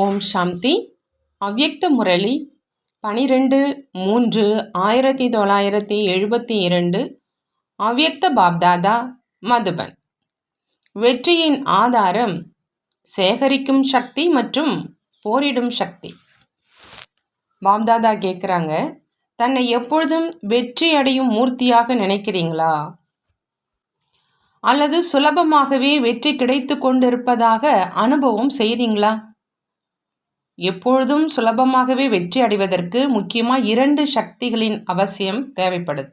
ஓம் சாந்தி. அவ்யக்த முரளி பனிரெண்டு மூன்று ஆயிரத்தி தொள்ளாயிரத்தி எழுபத்தி இரண்டு அவ்யக்த பாப்தாதா மதுபன். வெற்றியின் ஆதாரம் சேகரிக்கும் சக்தி மற்றும் போரிடும் சக்தி. பாப்தாதா கேட்குறாங்க தன்னை எப்பொழுதும் வெற்றி அடையும் மூர்த்தியாக நினைக்கிறீங்களா? அல்லது சுலபமாகவே வெற்றி கிடைத்து கொண்டிருப்பதாக அனுபவம் செய்கிறீங்களா எப்பொழுதும் சுலபமாகவே வெற்றி அடைவதற்கு முக்கியமாக இரண்டு சக்திகளின் அவசியம் தேவைப்படுது.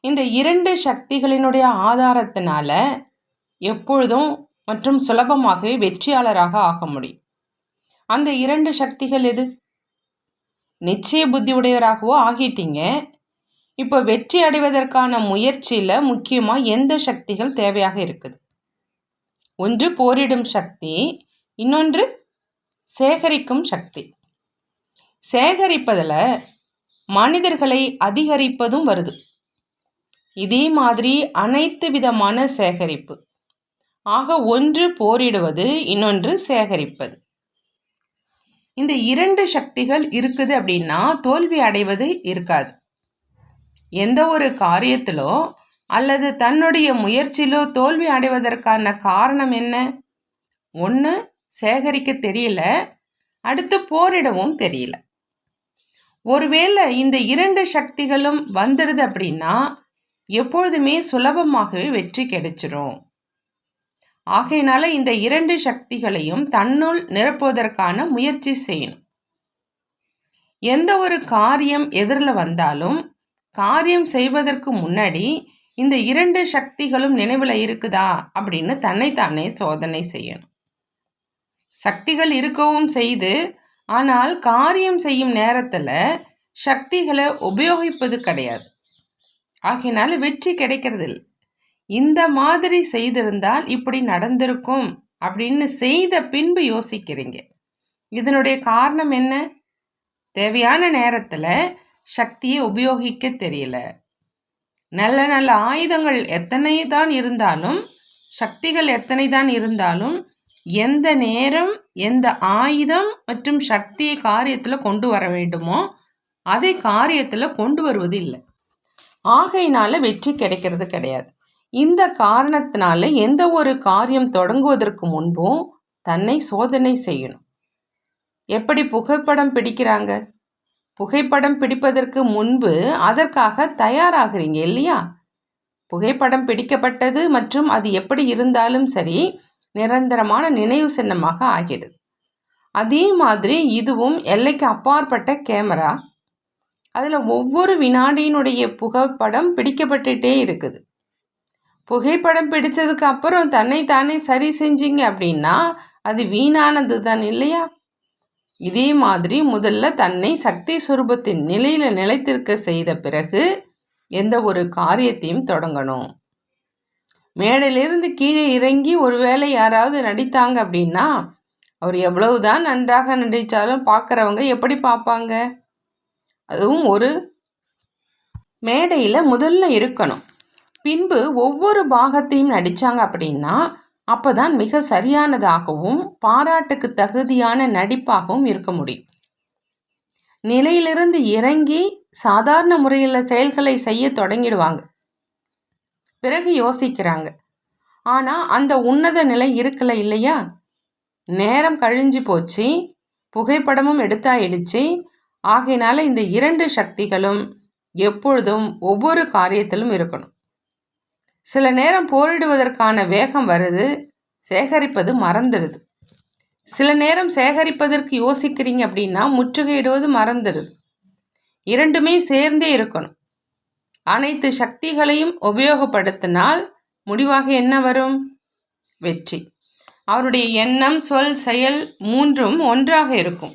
இந்த இரண்டு சக்திகளினுடைய ஆதாரத்தினால எப்பொழுதும் மற்றும் சுலபமாகவே வெற்றியாளராக ஆக முடியும். அந்த இரண்டு சக்திகள் எது? நிச்சய புத்தி உடையவராகவோ ஆகிட்டீங்க. இப்போ வெற்றி அடைவதற்கான முயற்சியில் முக்கியமாக எந்த சக்திகள் தேவையாக இருக்குது? ஒன்று போரிடும் சக்தி இன்னொன்று சேகரிக்கும் சக்தி. சேகரிப்பதில் மனிதர்களை அதிகரிப்பதும் வருது. இதே மாதிரி அனைத்து விதமான சேகரிப்பு. ஆக ஒன்று போரிடுவது இன்னொன்று சேகரிப்பது. இந்த இரண்டு சக்திகள் இருக்குது அப்படின்னா தோல்வி அடைவது இருக்காது. எந்த ஒரு காரியத்திலோ அல்லது தன்னுடைய முயற்சியிலோ தோல்வி அடைவதற்கான காரணம் என்ன? ஒன்று சேகரிக்க தெரியல. அடுத்து போரிடவும் தெரியல. ஒருவேளை இந்த இரண்டு சக்திகளும் வந்துடுது அப்படின்னா எப்பொழுதுமே சுலபமாகவே வெற்றி கிடைச்சிரும். ஆகையினால இந்த இரண்டு சக்திகளையும் தன்னுள் நிரப்புவதற்கான முயற்சி செய்யணும். எந்த ஒரு காரியம் எதிரில் வந்தாலும் காரியம் செய்வதற்கு முன்னாடி இந்த இரண்டு சக்திகளும் நினைவில் இருக்குதா அப்படின்னு தன்னைத்தானே சோதனை செய்யணும். சக்திகள் இருக்கவும் செய்து ஆனால் காரியம் செய்யும் நேரத்தில் சக்திகளை உபயோகிப்பது கிடையாது. ஆகையினால வெற்றி கிடைக்கிறதில்ல. இந்த மாதிரி செய்திருந்தால் இப்படி நடந்திருக்கும் அப்படின்னு செய்த பின்பு யோசிக்கிறீங்க. இதனுடைய காரணம் என்ன? தேவையான நேரத்தில் சக்தியை உபயோகிக்க தெரியல. நல்ல நல்ல ஆயுதங்கள் எத்தனை தான் இருந்தாலும் சக்திகள் எத்தனை தான் இருந்தாலும் எந்த நேரம் எந்த ஆயுதம் மற்றும் சக்தியை காரியத்தில் கொண்டு வர வேண்டுமோ அதை காரியத்தில் கொண்டு வருவது இல்லை ஆகையினால வெற்றி கிடைக்கிறது கிடையாது. இந்த காரணத்தினால எந்த ஒரு காரியம் தொடங்குவதற்கு முன்பும் தன்னை சோதனை செய்யணும். எப்படி புகைப்படம் பிடிக்கிறாங்க? புகைப்படம் பிடிப்பதற்கு முன்பு அதற்காக தயாராகிறீங்க இல்லையா? புகைப்படம் பிடிக்கப்பட்டது மற்றும் அது எப்படி இருந்தாலும் சரி நிரந்தரமான நினைவு சின்னமாக ஆகிடுது அதே மாதிரி இதுவும் எல்லைக்கு அப்பாற்பட்ட கேமரா. அதில் ஒவ்வொரு வினாடியினுடைய புகைப்படம் பிடிக்கப்பட்டுட்டே இருக்குது. புகைப்படம் பிடித்ததுக்கு அப்புறம் தன்னை தானே சரி செஞ்சீங்க அப்படின்னா அது வீணானது தான் இல்லையா? இதே மாதிரி முதல்ல தன்னை சக்தி சுரூபத்தின் நிலையில் நிலைத்திருக்க செய்த பிறகு எந்த ஒரு காரியத்தையும் தொடங்கணும். மேடையிலிருந்து கீழே இறங்கி ஒரு வேளை யாராவது நடித்தாங்க அப்படின்னா அவர் எவ்வளவு தான் நன்றாக நடித்தாலும் பார்க்குறவங்க எப்படி பார்ப்பாங்க? அதுவும் ஒரு மேடையில் முதல்ல இருக்கணும். பின்பு ஒவ்வொரு பாகத்தையும் நடித்தாங்க அப்படின்னா அப்போ தான் மிக சரியானதாகவும் பாராட்டுக்கு தகுதியான நடிப்பாகவும் இருக்க முடியும். நிலையிலிருந்து இறங்கி சாதாரண முறையில் செயல்களை செய்ய தொடங்கிடுவாங்க. பிறகு யோசிக்கிறாங்க. ஆனால் அந்த உன்னத நிலை இருக்கல இல்லையா? நேரம் கழிஞ்சு போச்சு புகைப்படமும் எடுத்தாயிடுச்சு. ஆகையினால இந்த இரண்டு சக்திகளும் எப்பொழுதும் ஒவ்வொரு காரியத்திலும் இருக்கணும். சில நேரம் போரிடுவதற்கான வேகம் வருது சேகரிப்பது மறந்துடுது சில நேரம் சேகரிப்பதற்கு யோசிக்கிறீங்க அப்படின்னா முற்றுகையிடுவது மறந்துடுது இரண்டுமே சேர்ந்தே இருக்கணும். அனைத்து சக்திகளையும் உபயோகப்படுத்தினால் முடிவாக என்ன வரும்? வெற்றி. அவருடைய எண்ணம் சொல் செயல் மூன்றும் ஒன்றாக இருக்கும்.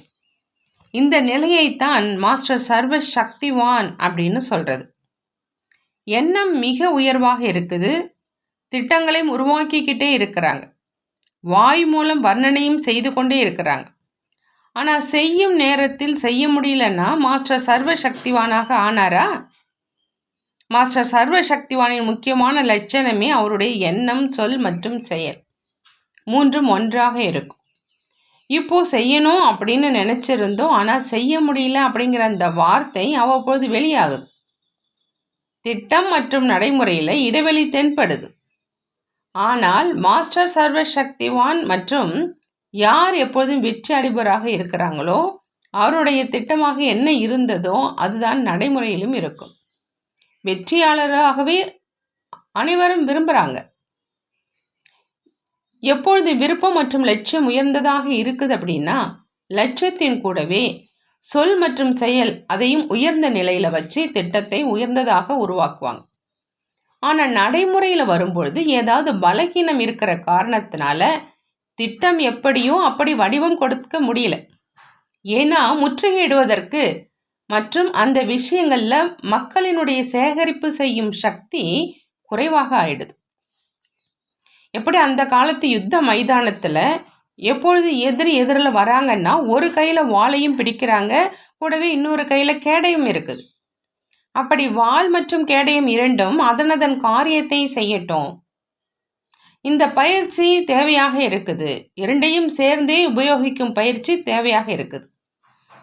இந்த நிலையைத்தான் மாஸ்டர் சர்வ சக்திவான் அப்படின்னு சொல்கிறது எண்ணம் மிக உயர்வாக இருக்குது. திட்டங்களையும் உருவாக்கிக்கிட்டே இருக்கிறாங்க. வாய் மூலம் வர்ணனையும் செய்து கொண்டே இருக்கிறாங்க. ஆனால் செய்யும் நேரத்தில் செய்ய முடியலன்னா மாஸ்டர் சர்வ சக்திவானாக ஆனாரா? மாஸ்டர் சர்வ சக்திவானின் முக்கியமான லட்சணமே அவருடைய எண்ணம் சொல் மற்றும் செயல். மூன்றும் ஒன்றாக இருக்கும். இப்போ செய்யணும் அப்படின்னு நினச்சிருந்தோம். ஆனால் செய்ய முடியல அப்படிங்கிற அந்த வார்த்தை அவ்வப்பொழுது வெளியாகுது. திட்டம் மற்றும் நடைமுறையில் இடைவெளி தென்படுது. ஆனால் மாஸ்டர் சர்வ சக்திவான் மற்றும் யார் எப்பொழுதும் வெற்றி அடைபவராக இருக்கிறாங்களோ அவருடைய திட்டமாக என்ன இருந்ததோ அதுதான் நடைமுறையிலும் இருக்கும். வெற்றியாளராகவே அனைவரும் விரும்புகிறாங்க எப்பொழுது விருப்பம் மற்றும் லட்சியம் உயர்ந்ததாக இருக்குது அப்படின்னா லட்சியத்தின் கூடவே சொல் மற்றும் செயல் அதையும் உயர்ந்த நிலையில் வச்சு திட்டத்தை உயர்ந்ததாக உருவாக்குவாங்க. ஆனால் நடைமுறையில் வரும்பொழுது ஏதாவது பலகீனம் இருக்கிற காரணத்தினால திட்டம் எப்படியோ அப்படி வடிவம் கொடுக்க முடியல. ஏன்னா முற்றுகையிடுவதற்கு மற்றும் அந்த விஷயங்களில் மக்களினுடைய சேகரிப்பு செய்யும் சக்தி குறைவாக ஆயிடுது. எப்படி அந்த காலத்து யுத்த மைதானத்தில் எப்பொழுது எதிரி எதிரில் வராங்கன்னா ஒரு கையில் வாளையும் பிடிக்கிறாங்க கூடவே இன்னொரு கையில் கேடையும் இருக்குது. அப்படி வாள் மற்றும் கேடயம் இரண்டும் அதனதன் காரியத்தை செய்யட்டும். இந்த பயிற்சி தேவையாக இருக்குது. இரண்டையும் சேர்ந்தே உபயோகிக்கும் பயிற்சி தேவையாக இருக்குது.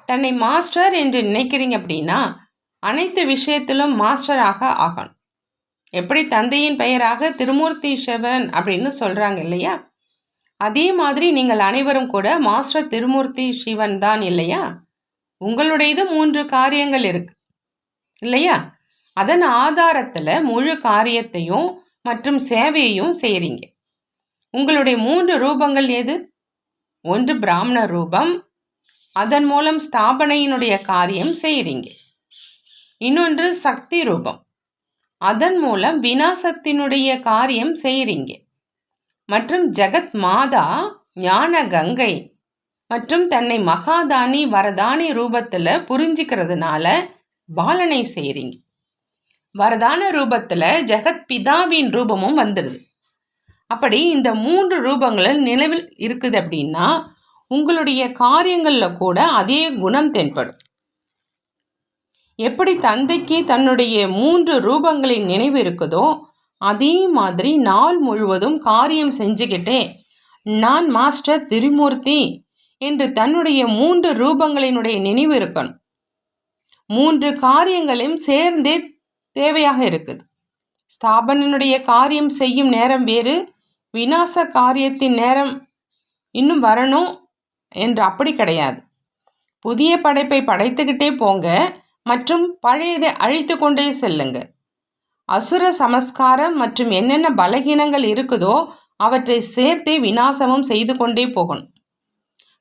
தன்னை மாஸ்டர் என்று நினைக்கிறீங்க அப்படின்னா அனைத்து விஷயத்திலும் மாஸ்டராக ஆகணும். எப்படி தந்தையின் பெயராக திருமூர்த்தி சிவன் அப்படின்னு சொல்கிறாங்க இல்லையா? அதே மாதிரி நீங்கள் அனைவரும் கூட மாஸ்டர் திருமூர்த்தி சிவன் தான் இல்லையா? உங்களுடையது மூன்று காரியங்கள் இருக்கு. இல்லையா? அதன் ஆதாரத்தில் முழு காரியத்தையும் மற்றும் சேவையையும் செய்கிறீங்க உங்களுடைய மூன்று ரூபங்கள் எது ஒன்று பிராமண ரூபம் அதன் மூலம் ஸ்தாபனையினுடைய காரியம் செய்கிறீங்க இன்னொன்று சக்தி ரூபம். அதன் மூலம் வினாசத்தினுடைய காரியம் செய்கிறீங்க மற்றும் ஜெகத் மாதா ஞான கங்கை மற்றும் தன்னை மகாதானி வரதானி ரூபத்தில் புரிஞ்சுக்கிறதுனால பாலனை செய்கிறீங்க வரதான ரூபத்தில் ஜெகத் பிதாவின் ரூபமும் வந்துடுது அப்படி இந்த மூன்று ரூபங்களில் நிலவில் இருக்குது அப்படின்னா உங்களுடைய காரியங்களில் கூட அதே குணம் தென்படும். எப்படி தந்தைக்கு தன்னுடைய மூன்று ரூபங்களின் நினைவு இருக்குதோ அதே மாதிரி நாள் முழுவதும் காரியம் செஞ்சுக்கிட்டே நான் மாஸ்டர் திருமூர்த்தி என்று தன்னுடைய மூன்று ரூபங்களினுடைய நினைவு இருக்கணும். மூன்று காரியங்களையும் சேர்ந்தே தேவையாக இருக்குது. ஸ்தாபனனுடைய காரியம் செய்யும் நேரம் வேறு விநாச காரியத்தின் நேரம் இன்னும் வரணும். என்று அப்படி கிடையாது. புதிய படைப்பை படைத்துக்கிட்டே போங்க மற்றும் பழையதை அழித்து கொண்டே செல்லுங்க. அசுர சமஸ்காரம் மற்றும் என்னென்ன பலகீனங்கள் இருக்குதோ அவற்றை சேர்த்தே விநாசமும் செய்து கொண்டே போகணும்.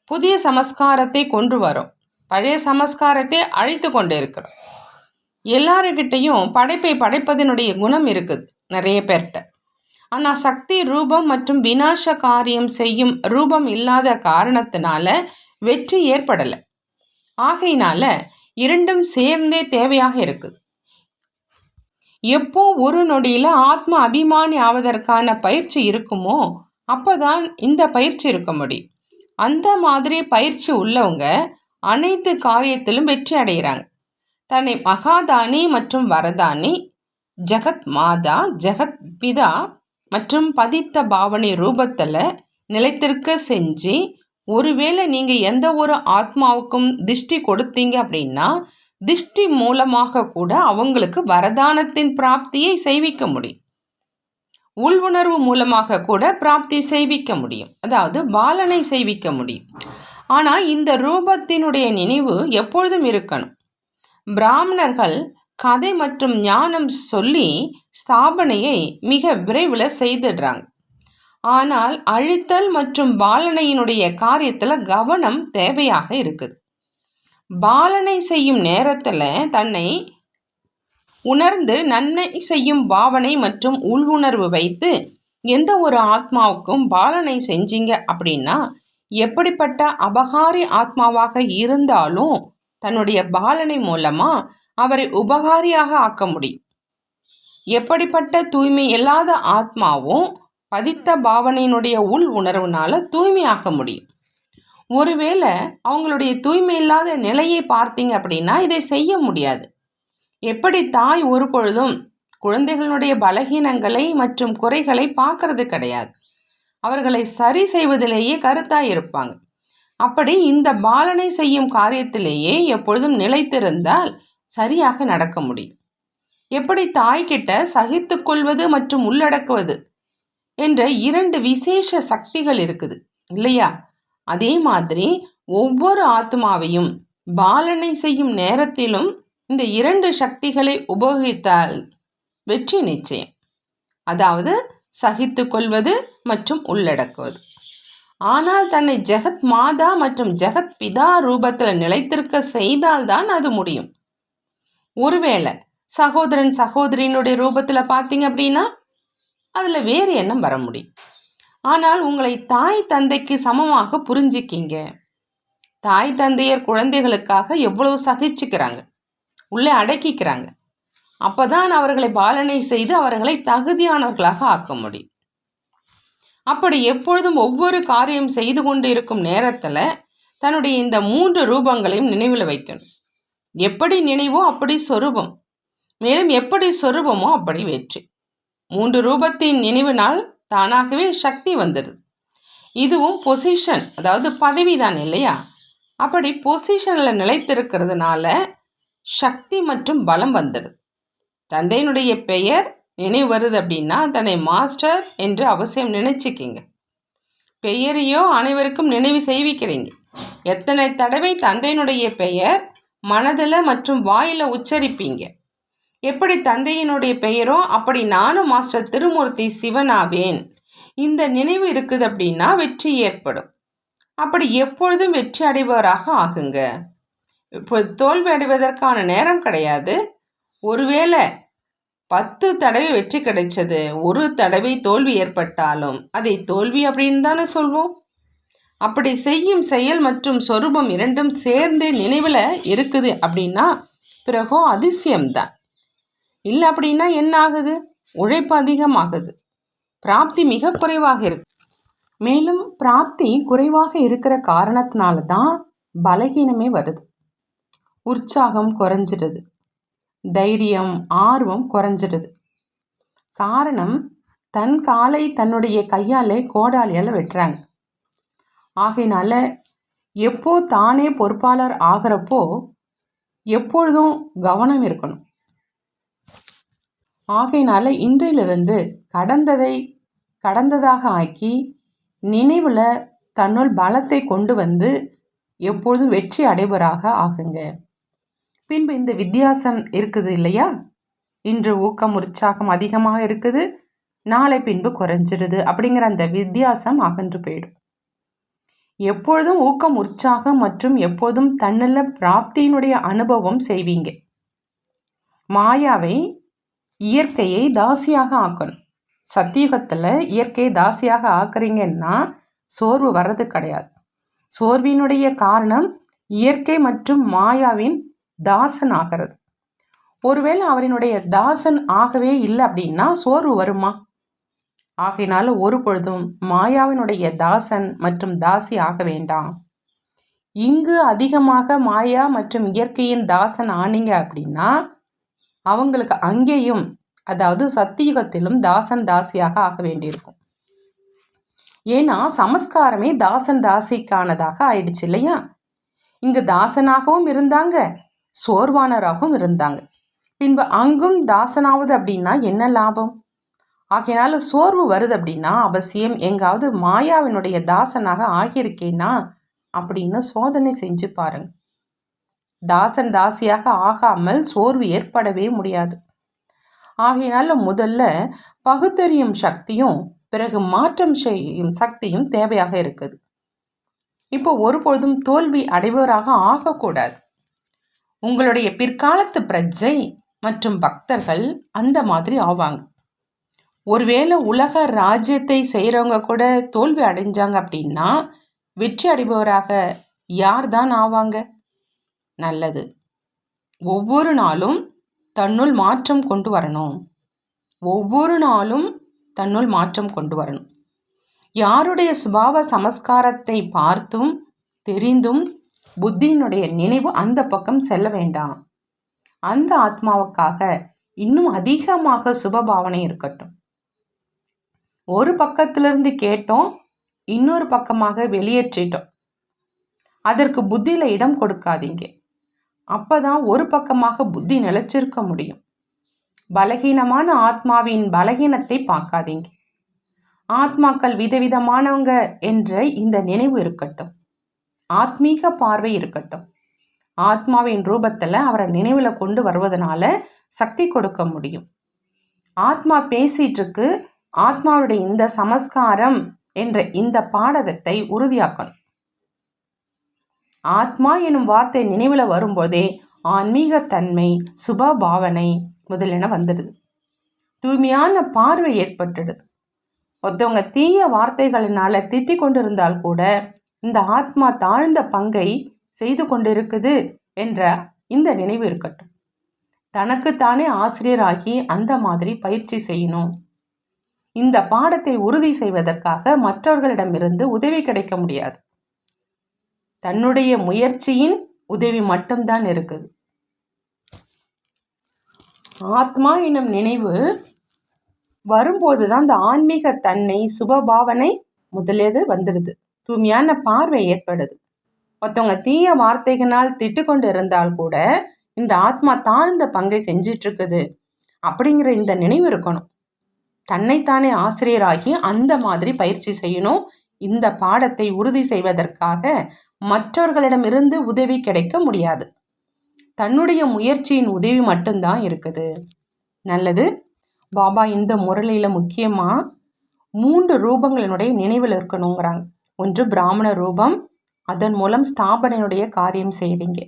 புதிய சமஸ்காரத்தை கொண்டு வரும். பழைய சமஸ்காரத்தை அழித்து கொண்டு இருக்கிறோம். எல்லாருக்கிட்டையும் படைப்பை படைப்பதனுடைய குணம் இருக்குது. நிறைய பேர்கிட்ட. ஆனால் சக்தி ரூபம் மற்றும் வினாச காரியம் செய்யும் ரூபம் இல்லாத காரணத்தினால வெற்றி ஏற்படலை. ஆகையினால இரண்டும் சேர்ந்தே தேவையாக இருக்குது எப்போ ஒரு நொடியில் ஆத்ம அபிமானி ஆவதற்கான பயிற்சி இருக்குமோ அப்போதான் இந்த பயிற்சி இருக்க முடியும். அந்த மாதிரி பயிற்சி உள்ளவங்க அனைத்து காரியத்திலும் வெற்றி அடைகிறாங்க தன்னை மகாதானி மற்றும் வரதானி ஜெகத் மாதா ஜெகத் பிதா மற்றும் பதித்த பாவனை ரூபத்தில் நிலைத்திருக்க செஞ்சு ஒருவேளை நீங்கள் எந்த ஒரு ஆத்மாவுக்கும் திஷ்டி கொடுத்தீங்க அப்படின்னா திஷ்டி மூலமாக கூட அவங்களுக்கு வரதானத்தின் பிராப்தியை செய்விக்க முடியும். உள் உணர்வு மூலமாக கூட பிராப்தி செய்விக்க முடியும். அதாவது பாலனை செய்விக்க முடியும். ஆனால் இந்த ரூபத்தினுடைய நினைவு எப்பொழுதும் இருக்கணும். பிராமணர்கள் கதை மற்றும் ஞானம் சொல்லி ஸ்தாபனையை மிக விரைவில் செய்திடுறாங்க. ஆனால் அழித்தல் மற்றும் பாலனையினுடைய காரியத்தில் கவனம் தேவையாக இருக்குது. பாலனை செய்யும் நேரத்தில் தன்னை உணர்ந்து நன்மை செய்யும் பாவனை மற்றும் உள்வுணர்வு வைத்து எந்த ஒரு ஆத்மாவுக்கும் பாலனை செஞ்சீங்க அப்படின்னா எப்படிப்பட்ட அபகாரி ஆத்மாவாக இருந்தாலும் தன்னுடைய பாலனை மூலமாக அவரை உபகாரியாக ஆக்க முடியும். எப்படிப்பட்ட தூய்மை இல்லாத ஆத்மாவும் பதித்த பாவனையினுடைய உள் உணர்வுனால தூய்மையாக்க முடியும். ஒருவேளை அவங்களுடைய தூய்மை இல்லாத நிலையை பார்த்தீங்க அப்படின்னா இதை செய்ய முடியாது. எப்படி தாய் ஒரு பொழுதும் குழந்தைகளுடைய பலகீனங்களை மற்றும் குறைகளை பார்க்கறது கிடையாது. அவர்களை சரி செய்வதிலேயே கருத்தாக இருப்பாங்க. அப்படி இந்த பாலனை செய்யும் காரியத்திலேயே எப்பொழுதும் நிலைத்திருந்தால் சரியாக நடக்க முடியும். எப்படி தாய்கிட்ட சகித்து கொள்வது மற்றும் உள்ளடக்குவது என்ற இரண்டு விசேஷ சக்திகள் இருக்குது இல்லையா? அதே மாதிரி ஒவ்வொரு ஆத்மாவையும் பாலனை செய்யும் நேரத்திலும் இந்த இரண்டு சக்திகளை உபயோகித்தால் வெற்றி நிச்சயம். அதாவது சகித்து கொள்வது மற்றும் உள்ளடக்குவது. ஆனால் தன்னை ஜெகத் மாதா மற்றும் ஜெகத் பிதா ரூபத்தில் நிலைத்திருக்க செய்தால்தான் அது முடியும். ஒருவேளை சகோதரன் சகோதரியினுடைய ரூபத்தில் பார்த்தீங்க அப்படின்னா அதில் வேறு எண்ணம் வர முடியும். ஆனால் உங்களை தாய் தந்தைக்கு சமமாக புரிஞ்சிக்கிங்க. தாய் தந்தையர் குழந்தைகளுக்காக எவ்வளவு சகிச்சுக்கிறாங்க. உள்ளே அடக்கிக்கிறாங்க. அப்போதான் அவர்களை பாலனை செய்து அவர்களை தகுதியானவர்களாக ஆக்க முடியும். அப்படி எப்பொழுதும் ஒவ்வொரு காரியம் செய்து கொண்டு இருக்கும் நேரத்தில் தன்னுடைய இந்த மூன்று ரூபங்களையும் நினைவில் வைக்கணும். எப்படி நினைவோ அப்படி சொரூபம். மேலும் எப்படி சொரூபமோ அப்படி வெற்றி. மூன்று ரூபத்தின் நினைவினால் தானாகவே சக்தி வந்துடுது இதுவும் பொசிஷன் அதாவது பதவி தான் இல்லையா? அப்படி பொசிஷனில் நிலைத்திருக்கிறதுனால சக்தி மற்றும் பலம் வந்துடுது தந்தையினுடைய பெயர் நினைவு வருது அப்படின்னா தன்னை மாஸ்டர் என்று அவசியம் நினைச்சிக்கிங்க. பெயரையோ அனைவருக்கும் நினைவு செய்விக்கிறீங்க. எத்தனை தடவை தந்தையினுடைய பெயர் மனதில் மற்றும் வாயில் உச்சரிப்பீங்க. எப்படி தந்தையினுடைய பெயரோ அப்படி நானும் மாஸ்டர் திருமூர்த்தி சிவனாவேன். இந்த நினைவு இருக்குது அப்படின்னா வெற்றி ஏற்படும். அப்படி எப்பொழுதும் வெற்றி அடைபவராக ஆகுங்க. இப்போ தோல்வி அடைவதற்கான நேரம் கிடையாது. ஒருவேளை பத்து தடவை வெற்றி கிடைச்சது ஒரு தடவை தோல்வி ஏற்பட்டாலும் அதை தோல்வி அப்படின்னு தானே சொல்வோம். அப்படி செய்யும் செயல் மற்றும் சொரூபம் இரண்டும் சேர்ந்து நினைவில் இருக்குது அப்படின்னா பிறகோ அதிசயம்தான். இல்லை அப்படின்னா என்ன ஆகுது உழைப்பு அதிகமாகுது. பிராப்தி மிக குறைவாக இருக்கு. மேலும் பிராப்தி குறைவாக இருக்கிற காரணத்தினால தான் பலகீனமே வருது. உற்சாகம் குறைஞ்சிடுது. தைரியம் ஆர்வம் குறைஞ்சிடுது. காரணம் தன் காலை தன்னுடைய கையாலே கோடாலியால் வெட்டுறாங்க. ஆகையினால எப்போ தானே பொறுப்பாளர் ஆகிறப்போ எப்பொழுதும் கவனம் இருக்கணும். ஆகையினால இன்றையிலிருந்து கடந்ததை கடந்ததாக ஆக்கி நினைவில் தன்னுள் பலத்தை கொண்டு வந்து எப்பொழுதும் வெற்றி அடைபவராக ஆகுங்க பின்பு இந்த வித்தியாசம் இருக்குது இல்லையா? இன்று ஊக்கம் உற்சாகம் அதிகமாக இருக்குது. நாளை பின்பு குறைஞ்சிடுது அப்படிங்கிற அந்த வித்தியாசம் அகன்று போயிடும். எப்பொழுதும் ஊக்கம் உற்சாகம் மற்றும் எப்போதும் தன்னில் பிராப்தியினுடைய அனுபவம் செய்வீங்க. மாயாவை இயற்கையை தாசியாக ஆக்கணும். சத்தியுகத்தில் இயற்கையை தாசியாக ஆக்குறீங்கன்னா சோர்வு வர்றது கிடையாது. சோர்வினுடைய காரணம் இயற்கை மற்றும் மாயாவின் தாசன் ஆகிறது ஒருவேளை அவரினுடைய தாசன் ஆகவே இல்லை அப்படின்னா சோர்வு வருமா? ஆகையினால ஒரு பொழுதும் மாயாவினுடைய தாசன் மற்றும் தாசி ஆக வேண்டாம். இங்கு அதிகமாக மாயா மற்றும் இயற்கையின் தாசன் ஆனீங்க அப்படின்னா அவங்களுக்கு அங்கேயும் அதாவது சத்தியுகத்திலும் தாசன் தாசியாக ஆக வேண்டியிருக்கும். ஏன்னா சமஸ்காரமே தாசன் தாசிக்கானதாக ஆயிடுச்சு இல்லையா? இங்கு தாசனாகவும் இருந்தாங்க சோர்வானராகவும் இருந்தாங்க. பின்பு அங்கும் தாசனாவது அப்படின்னா என்ன லாபம்? ஆகையினால சோர்வு வருது அப்படின்னா அவசியம் எங்காவது மாயாவினுடைய தாசனாக ஆகியிருக்கேனா அப்படின்னு சோதனை செஞ்சு பாருங்க. தாசன் தாசியாக ஆகாமல் சோர்வு ஏற்படவே முடியாது. ஆகையினால முதல்ல பகுத்தறியும் சக்தியும் பிறகு மாற்றம் செய்யும் சக்தியும் தேவையாக இருக்குது. இப்போ ஒருபொழுதும் தோல்வி அடைபவராக ஆகக்கூடாது. உங்களுடைய பிற்காலத்து பிரஜை மற்றும் பக்தர்கள் அந்த மாதிரி ஆவாங்க. ஒருவேளை உலக ராஜ்யத்தை செய்கிறவங்க கூட தோல்வி அடைஞ்சாங்க அப்படின்னா வெற்றி அடைபவராக யார் தான் ஆவாங்க? நல்லது. ஒவ்வொரு நாளும் தன்னுள் மாற்றம் கொண்டு வரணும். ஒவ்வொரு நாளும் தன்னுள் மாற்றம் கொண்டு வரணும். யாருடைய சுபாவ சமஸ்காரத்தை பார்த்தும் தெரிந்தும் புத்தியினுடைய நினைவு அந்த பக்கம் செல்ல வேண்டாம். அந்த ஆத்மாவுக்காக இன்னும் அதிகமாக சுபபாவனை இருக்கட்டும். ஒரு பக்கத்திலிருந்து கேட்டோம் இன்னொரு பக்கமாக வெளியேற்றிட்டோம். அதற்கு புத்தியில் இடம் கொடுக்காதீங்க. அப்போ தான் ஒரு பக்கமாக புத்தி நிலைச்சிருக்க முடியும். பலகீனமான ஆத்மாவின் பலகீனத்தை பார்க்காதீங்க. ஆத்மாக்கள் விதவிதமானவங்க என்ற இந்த நினைவு இருக்கட்டும். ஆத்மீக பார்வை இருக்கட்டும். ஆத்மாவின் ரூபத்தில் அவரை நினைவில் கொண்டு வருவதனால சக்தி கொடுக்க முடியும். ஆத்மா பேசிகிட்டு இருக்கு ஆத்மாவுடைய இந்த சமஸ்காரம் என்ற இந்த பாடகத்தை உறுதியாக்கணும். ஆத்மா எனும் வார்த்தை நினைவில் வரும்போதே ஆன்மீகத்தன்மை சுப பாவனை முதலென வந்துடுது. தூய்மையான பார்வை ஏற்பட்டுடுது. ஒருத்தவங்க தீய வார்த்தைகளினால திட்டிக் கொண்டிருந்தால் கூட இந்த ஆத்மா தாழ்ந்த பங்கை செய்து கொண்டிருக்குது என்ற இந்த நினைவு இருக்கட்டும். தனக்குத்தானே ஆசிரியராகி அந்த மாதிரி பயிற்சி செய்யணும். இந்த பாடத்தை உறுதி செய்வதற்காக மற்றவர்களிடமிருந்து உதவி கிடைக்க முடியாது. தன்னுடைய முயற்சியின் உதவி மட்டும்தான் இருக்குது. ஆத்மா எனும் நினைவு வரும்போது தான் இந்த ஆன்மீக தன்மை சுபபாவனை முதலேது வந்துடுது. தூய்மையான பார்வை ஏற்படுது. ஒருத்தவங்க தீய வார்த்தைகளால் திட்டு கொண்டு இருந்தால் கூட இந்த ஆத்மா தாழ்ந்த பங்கை செஞ்சிட்ருக்குது. அப்படிங்கிற இந்த நினைவு இருக்கணும். தன்னைத்தானே ஆசிரியராகி அந்த மாதிரி பயிற்சி செய்யணும். இந்த பாடத்தை உறுதி செய்வதற்காக மற்றவர்களிடமிருந்து உதவி கிடைக்க முடியாது. தன்னுடைய முயற்சியின் உதவி மட்டும்தான் இருக்குது. நல்லது. பாபா இந்த முரளியில் முக்கியமாக மூன்று ரூபங்களினுடைய நினைவில் இருக்கணுங்கிறாங்க. ஒன்று பிராமண ரூபம். அதன் மூலம் ஸ்தாபனையுடைய காரியம் செய்கிறீங்க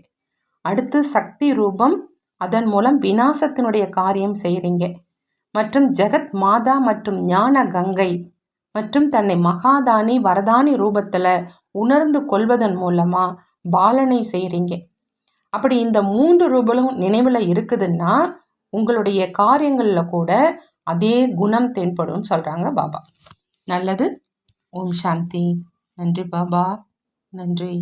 அடுத்து சக்தி ரூபம். அதன் மூலம் விநாசத்தினுடைய காரியம் செய்கிறீங்க மற்றும் ஜெகத் மாதா மற்றும் ஞான கங்கை மற்றும் தன்னை மகாதானி வரதானி ரூபத்தில் உணர்ந்து கொள்வதன் மூலமாக பாலனை செய்கிறீங்க அப்படி இந்த மூன்று ரூபலும் நினைவில் இருக்குதுன்னா உங்களுடைய காரியங்களில் கூட அதே குணம் தென்படும் சொல்கிறாங்க பாபா. நல்லது. ஓம் சாந்தி. நன்றி பாபா. நன்றி.